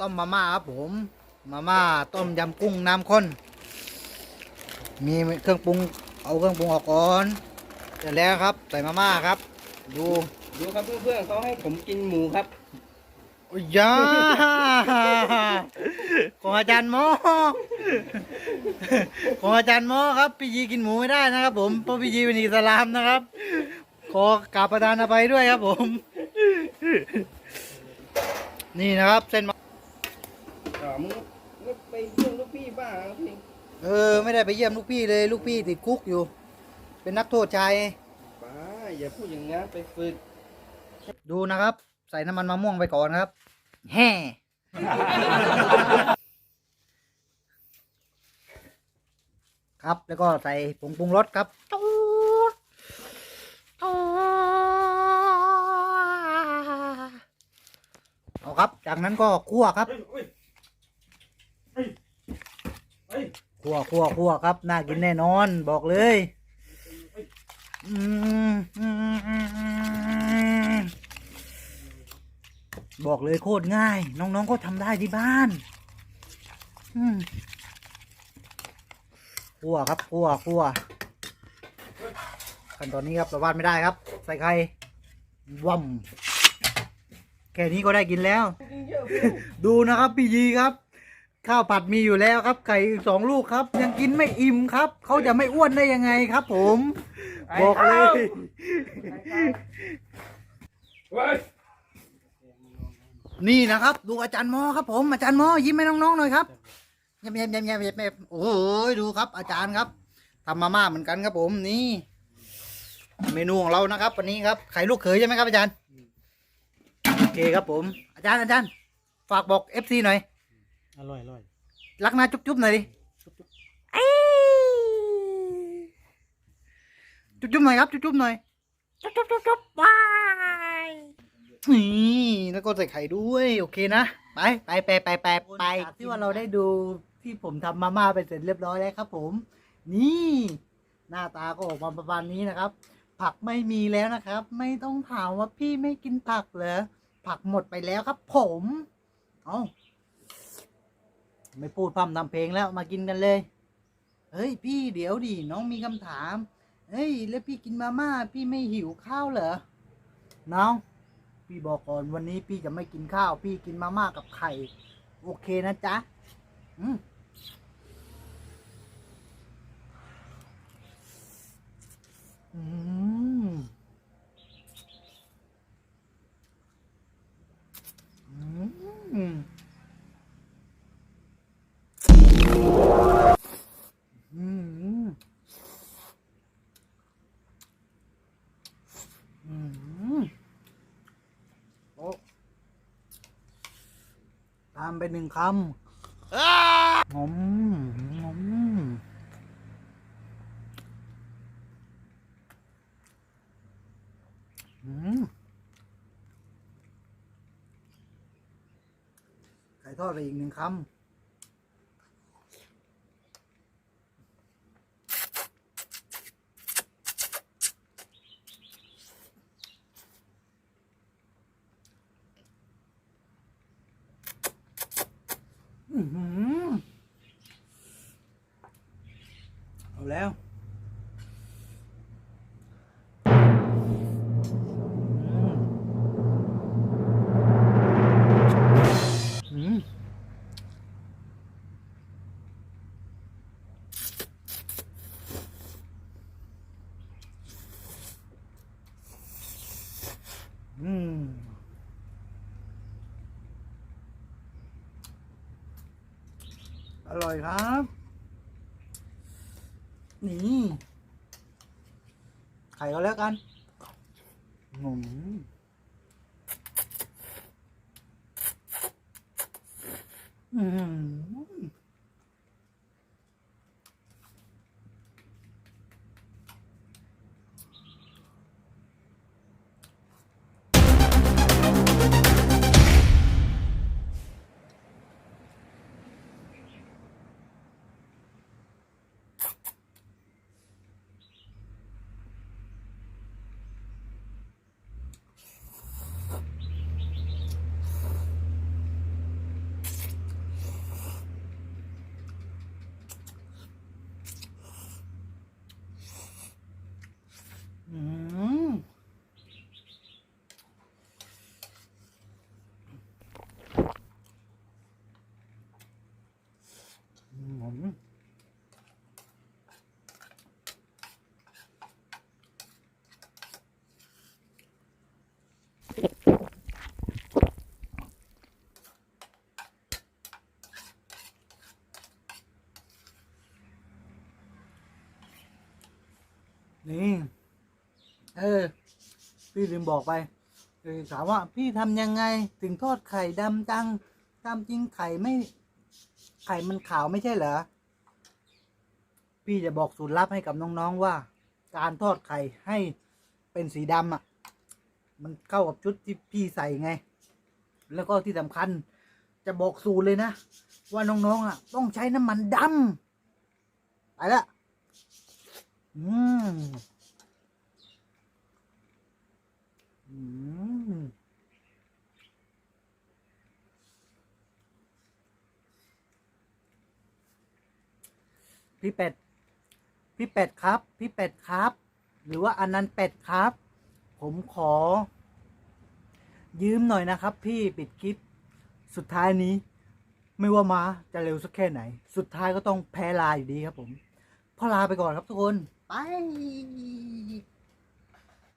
ต้มมาม่าครับผม มาม่าต้มยำกุ้งน้ำข้น มีเครื่องปรุง เอาเครื่องปรุงออกก่อน เสร็จแล้วครับใส่มาม่าครับ ดูดูครับเพื่อนๆเขาให้ผมกินหมูครับโอ้ยยาของอาจารย์หมอ ของอาจารย์หมอครับ พี่ยีกินหมูไม่ได้นะครับ ผมเพราะพี่ยีเป็นอิสลามนะครับ ขอกราบประทานอภัยด้วยครับผม นี่นะครับเส้น มะอ๋อมึงไม่ไปเยี่ยมลูกพี่บ้างเหรอพี่เออ ไม่ได้ไปเยี่ยมลูกพี่เลย ลูกพี่ติดคุกอยู่ เป็นนักโทษชาย ป้าอย่าพูดอย่างนั้นไปฝึกดูนะครับ ใส่น้ำมันมะม่วงไปก่อนครับ แห่ครับแล้วก็ใส่ผงปรุงรสครับตูดตูดเอาครับ จากนั้นก็คั่วครับ คั่วคั่วคั่วครับ น่ากินแน่นอน บอกเลยอืมอืมอืมอืมบอกเลยโคตรง่าย น้องๆก็ทำได้ที่บ้านอืมคั่วครับคั่วคั่วขั้นตอนนี้ครับเราวาดไม่ได้ครับ ใส่ไข่ว่ำแค่นี้ก็ได้กินแล้ว ดูนะครับ พี่ยีครับ ข้าวผัดมีอยู่แล้วครับไก่อีกสองลูกครับ ยังกินไม่อิ่มครับ เขาจะไม่อ้วนได้ยังไงครับ ผมบอกเลยนี่นะครับ ดูอาจารย์หมอครับ ผมอาจารย์หมอยิ้มให้น้องๆหน่อยครับเงียบเงียบเงียบเงียบเงียบเงียบโอ้ยดูครับ อาจารย์ครับทำมาม่าเหมือนกันครับ ผมนี่ เมนูของเรานะครับ วันนี้ครับไข่ลูกเขยใช่ไหมครับอาจารย์โอเคครับผม อาจารย์อาจารย์ ฝากบอกเอฟซีหน่อย อร่อยอร่อยรักนะจุ๊บจุ๊บหน่อยดิเอ้ยจุ๊บจุ๊บหน่อยครับจุ๊บจุ๊บหน่อยจุ๊บจุ๊บจุ๊บจุ๊บบายนี่แล้วก็ใส่ไข่ด้วยโอเคนะไปไปไปไปไปไปที่ว่าเราได้ดูที่ผมทำมาม่าไปเสร็จเรียบร้อยแล้วครับ ผม นี่ หน้าตาก็ออกมาประมาณนี้นะครับ ผักไม่มีแล้วนะครับ ไม่ต้องถามว่าพี่ไม่กินผักเหรอผักหมดไปแล้วครับ ผม เอ้า ไม่พูดพร่ำทำเพลงแล้วมากินกันเลย เฮ้ยพี่เดี๋ยวดิน้องมีคำถาม เฮ้ย แล้วพี่กินมาม่าพี่ไม่หิวข้าวเหรอ น้อง พี่บอกก่อนวันนี้พี่จะไม่กินข้าว พี่กินมาม่ากับไข่ โอเคนะจ๊ะ อืมอืมอืม อืมอืมโอ้ตามไปหนึ่งคำงมงมไข่ทอดไปอีกหนึ่งคำ เอาแล้วอืมอืม อ ร่อยครับ นี่ไข่ก็แล้วกันหงมอืม นี่เออ พี่ลืมบอกไปเออถามว่า พี่ทำยังไงถึงทอดไข่ดำจังตามจริงไข่ไม่ ไข่มันขาวไม่ใช่เหรอ พี่จะบอกสูตรลับให้กับน้องๆว่า การทอดไข่ให้เป็นสีดำอะ มันเข้ากับชุดที่พี่ใส่ไง แล้วก็ที่สำคัญ จะบอกสูตรเลยนะ ว่าน้องๆอะ ต้องใช้น้ำมันดำไปละ อืมอืมพี่เป็ด พี่เป็ดครับ พี่เป็ดครับ หรือว่าอันนั้นเป็ดครับ ผมขอ ยืมหน่อยนะครับ พี่ปิดคลิป สุดท้ายนี้ ไม่ว่ามาจะเร็วสักแค่ไหน สุดท้ายก็ต้องแพ้ลาอยู่ดีครับผมพอลาไปก่อนครับทุกคน ไป